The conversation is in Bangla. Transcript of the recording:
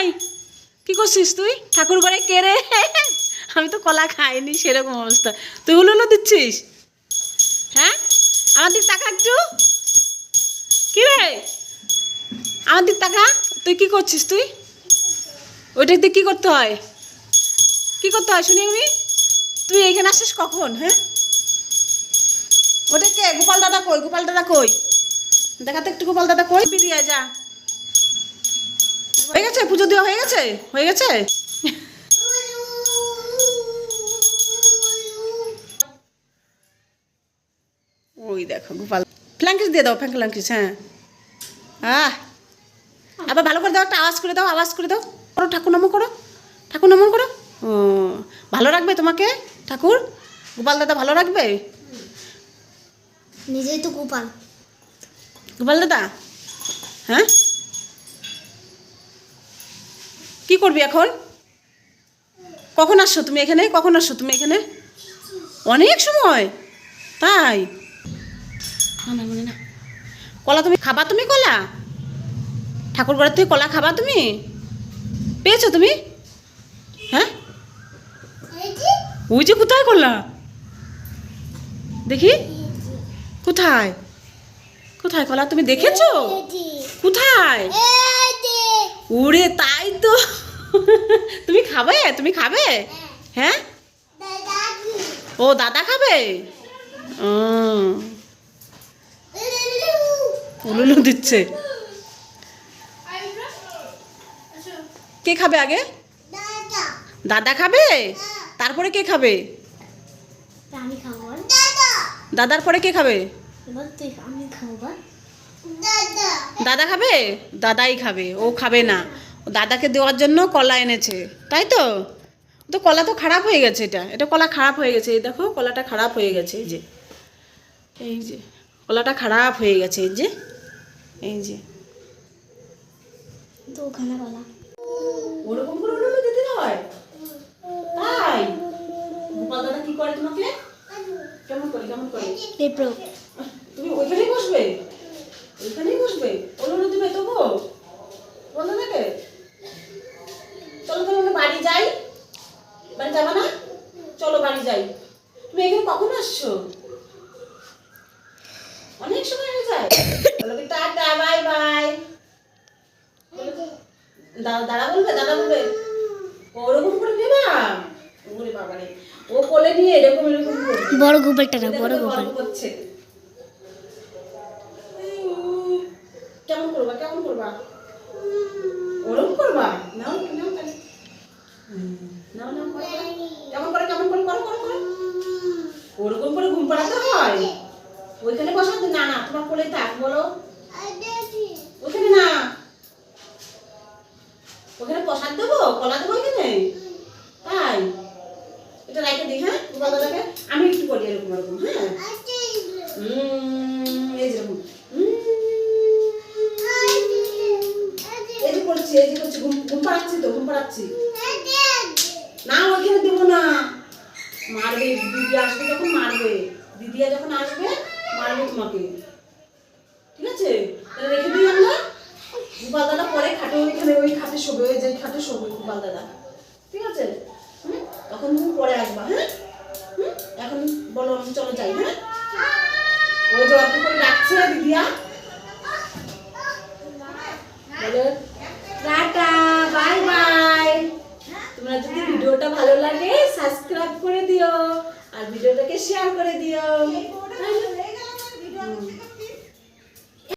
এই কি করছিস তুই? ঠাকুর ঘরে কে রে? আমি তো কলা খাইনি, সেরকম অবস্থা। তুই হুলুলো দিচ্ছিস? হ্যাঁ? আমার দিক তাকা একটু। কি রে? আমার দিক তাকা। তুই কি করছিস তুই? ওইটা দিয়ে কি করতে হয়? কি করতে হয় শুনি আমি? তুই এইখানে আসিস কখন হ্যাঁ? ওটা কে? গোপাল দাদা কই? গোপাল দাদা কই? দেখাতে একটু গোপাল দাদা কই? দিয়ে যা। হয়ে গেছে? পুজো দেওয়া হয়ে গেছে? হয়ে গেছে? ওই দেখো গোপাল। ফ্ল্যাঙ্কিস দিয়ে দাও ফ্ল্যাঙ্কিস হ্যাঁ। আহ! আবার ভালো করে দাও একটা আওয়াজ করে দাও আওয়াজ করে দাও। করো ঠাকুর নমন করো। ঠাকুর নমন করো। ও ভালো রাখবে তোমাকে ঠাকুর? গোপাল দাদা ভালো রাখবে? নিজেই তো গোপাল। গোপাল দাদা? হ্যাঁ? কি করবি এখন? কখন আসছো তুমি এখানে? কখন আসছো তুমি এখানে? অনেক সময়। তাই? না না কলা তুমি খাবা তুমি কলা? ঠাকুর ঘরের থেকে কলা খাবা তুমি? পেয়েছ তুমি? হ্যাঁ? ওই যে কোথায় কলা? দেখি। কোথায়? কোথায় কলা তুমি দেখেছ? কোথায়? ওরে তাই তো। তুমি খাবে? তুমি খাবে? হ্যাঁ? ও দাদা খাবে? উলুলু দিচ্ছে। কে খাবে আগে? দাদা খাবে? তারপরে কে খাবে? আমি দাদার পরে কে খাবে? দাদা খাবে? দাদাই খাবে ও খাবে না। ও দাদাকে দেওয়ার জন্য কলা এনেছে তাই তো? তো কলা তো খারাপ হয়ে গেছে এটা। এটা কলা খারাপ হয়ে গেছে এই দেখো কলাটা খারাপ হয়ে গেছে এই যে। এই যে কলাটা খারাপ হয়ে গেছে এই যে। এই যে। তো ওখানে বলা ওরকম করে উলুলু দিতে হয়? তাই? গোপাল দাদা কি করে তোমাকে? কেমন করে কেমন করে? তুমি ওইখানেই বসবে? ওইখানেই বসবে। ওলুলু দিবে তবু। বন্ধ থাকে? চলো তাহলে আমরা বাড়ি যাই। বাড়ি যাবা না? চলো বাড়ি যাই। তুমি এখানে কখন আসছো? অনেক সময় হয়ে যায়। বলো কি টাটা বাই বাই। দাদা দাদা বলবে? দাদা বলবে ওরকম করে নেবা? ওরে ও কোলে নিয়ে এরকম এরকম বড় গোপালটা না বড় গোপাল। করছে কেমন করবা? কেমন করবা? ওরকম করবা? নাও নাও তাহলে। নাও নাও। কেমন করে কেমন করে করো করো করো। ওরকম করে ঘুম পাড়াতে হয়? ওইখানে বসাতে না না তোমার কোলে থাক বলো। ওখানে না। ওখানে প্রসাদ দেবো কলা দেবো এখানে তাই? এটা রাখে দিই হ্যাঁ দাদাকে? আমি একটু করি এরকম এরকম হ্যাঁ? উম, এই যেরকম উম, এই যে করছি এই যে করছি ঘুম ঘুম পাড়াচ্ছি না, ওইখানে দেবো না। মারবে, দিদি আসবে যখন মারবে। দিদিয়া যখন আসবে, মারবে তোমাকে। ঠিক আছে? তাহলে রেখে দিই আমরা। গোপাল দাদা পরে খাটে, ওইখানে, ওই খাটে শোবে, ওই যে খাটে শোবে গোপাল দাদা ঠিক আছে? তখন তুমি পরে আসবা হ্যাঁ? এখন বলো, আমি চলো যাই হ্যাঁ? ওই যে অল্প করে ডাকছে দিদিয়া। শেয়ার করে দিও।